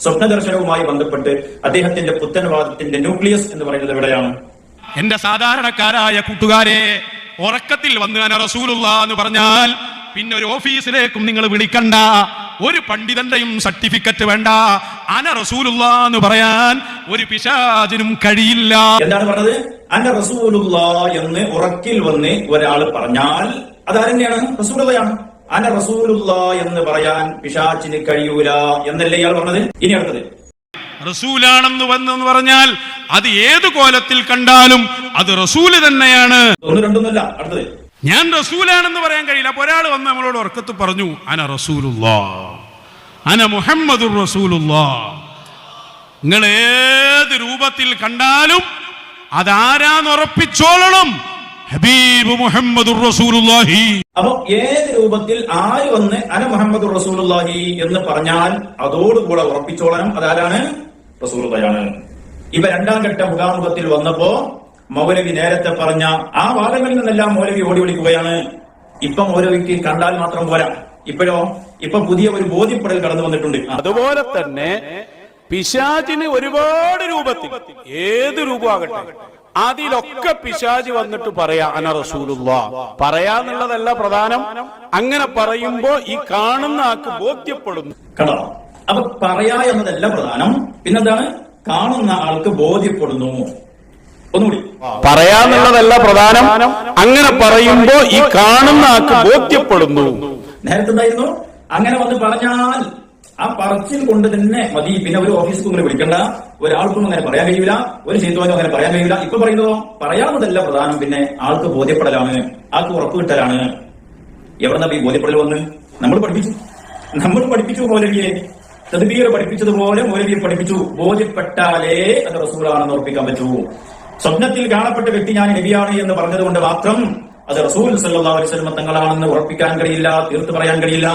സ്വപ്ന ദർശനവുമായി ബന്ധപ്പെട്ട് അദ്ദേഹത്തിന്റെ പുത്തൻവാദത്തിന്റെ ന്യൂക്ലിയസ് എന്ന് പറയുന്നത് എവിടെയാണ്? എന്റെ സാധാരണക്കാരായ കൂട്ടുകാരെ ഉറക്കത്തിൽ വന്ന് റസൂലുള്ള എന്ന് പറഞ്ഞാൽ പിന്നെ ഒരു ഓഫീസിലേക്കും നിങ്ങൾ വിളിക്കണ്ട. ഒരു പണ്ഡിതന്റെയും സർട്ടിഫിക്കറ്റ് വേണ്ട. അന റസൂലുള്ള എന്ന് പറയാൻ ഒരു പിശാചിനും കഴിയില്ല. എന്താണ് പറഞ്ഞത്? അന റസൂലുള്ള എന്ന് ഉറക്കിൽ വന്ന് ഒരാൾ പറഞ്ഞാൽ അതാരെന്നെയാണ്? റസൂലുള്ളയാണ്. അന്റെ റസൂലുള്ള എന്ന് പറയാൻ പിശാച്ചിന് കഴിയൂല എന്നല്ലേ ഇയാൾ പറഞ്ഞത്? ഇനി അടുത്തത്. റസൂലാണെന്ന് വന്നെന്ന് പറഞ്ഞാൽ അത് ഏത് കോലത്തിൽ കണ്ടാലും അത് റസൂൽ തന്നെയാണ്. ഒന്ന് രണ്ടൊന്നുമല്ല അടുത്തത്. ഞാൻ റസൂലാണെന്ന് പറയാൻ കഴിയില്ല. അപ്പൊ ഒരാൾ വന്ന് നമ്മളോട് ഉറക്കത്ത് പറഞ്ഞു അന റസൂലുള്ള അന മുഹമ്മദുർ റസൂലുള്ള. നിങ്ങൾ ഏത് രൂപത്തിൽ കണ്ടാലും അതാരാന്ന് ഉറപ്പിച്ചോളണം. ഹബീബ് മുഹമ്മദ് റസൂലുള്ളാഹി. അപ്പൊ ഏത് രൂപത്തിൽ ആര് വന്ന് അല മുഹമ്മദ് റസൂലുള്ളാഹി എന്ന് പറഞ്ഞാൽ അതോടുകൂടെ ഉറപ്പിച്ചോളണം. അതാരാണ്? റസൂലുള്ളയാണ് ഇവ രണ്ടാം ഘട്ട മുഖാമുഖത്തിൽ വന്നപ്പോ മൗലവി നേരത്തെ പറഞ്ഞ ആ വാദങ്ങളിൽ നിന്നെല്ലാം മൗലവി ഓടി വിളിക്കുകയാണ്. ഇപ്പൊ മൗലവിക്ക് കണ്ടാൽ മാത്രം പോരാ. ഇപ്പോഴോ? ഇപ്പൊ പുതിയ ഒരു ബോധ്യപ്പെടൽ കടന്നു വന്നിട്ടുണ്ട്. അതുപോലെ തന്നെ പിശാചിന് ഒരുപാട് രൂപത്തിൽ ഏത് രൂപമാകട്ടെ? അതിലൊക്കെ പിശാജ് വന്നിട്ട് പറയാ അന റസൂലുള്ള. പറയാന്നുള്ളതല്ല പ്രധാനം. അങ്ങനെ പറയുമ്പോ ഈ കാണുന്ന ആക്ക് ബോധ്യപ്പെടുന്നു. കണ്ടോ? അപ്പൊ പറയാ എന്നതല്ല പ്രധാനം. പിന്നെന്താണ്? കാണുന്ന ആൾക്ക് ബോധ്യപ്പെടുന്നു. ഒന്നുകൂടി. പറയാന്നുള്ളതല്ല പ്രധാനം. അങ്ങനെ പറയുമ്പോ ഈ കാണുന്ന ആക്ക് ബോധ്യപ്പെടുന്നു. നേരത്തെ അങ്ങനെ വന്ന് പറഞ്ഞാൽ ആ പറച്ചിൽ കൊണ്ട് തന്നെ മതി. പിന്നെ ഒരു ഓഫീസിൽ അങ്ങനെ വിളിക്കണ്ട. ഒരാൾക്കും അങ്ങനെ പറയാൻ കഴിയില്ല ഒരു ചെയ്തോനും അങ്ങനെ പറയാൻ കഴിയില്ല ഇപ്പൊ പറയുന്നതോ? പറയാവുന്നതല്ല പ്രധാനം. പിന്നെ ആൾക്ക് ബോധ്യപ്പെടലാണ്. ആൾക്ക് ഉറപ്പ് കിട്ടലാണ്. എവിടെ ഈ ബോധ്യപ്പെടൽ വന്ന്? നമ്മൾ പഠിപ്പിച്ചു. നമ്മൾ പഠിപ്പിച്ചു മൗലവിയെ. തദ്ബീർ പഠിപ്പിച്ചതുപോലെ മൗലവിയെ പഠിപ്പിച്ചു. ബോധ്യപ്പെട്ടാലേ അത് റസൂലാണെന്ന് ഉറപ്പിക്കാൻ പറ്റൂ. സ്വപ്നത്തിൽ കാണപ്പെട്ട വ്യക്തി ഞാൻ നബിയാണ് എന്ന് പറഞ്ഞതുകൊണ്ട് മാത്രം അത് റസൂൽ സല്ലല്ലാഹു അലൈഹി ഉറപ്പിക്കാൻ കഴിയില്ല തീർത്ത് പറയാൻ കഴിയില്ല.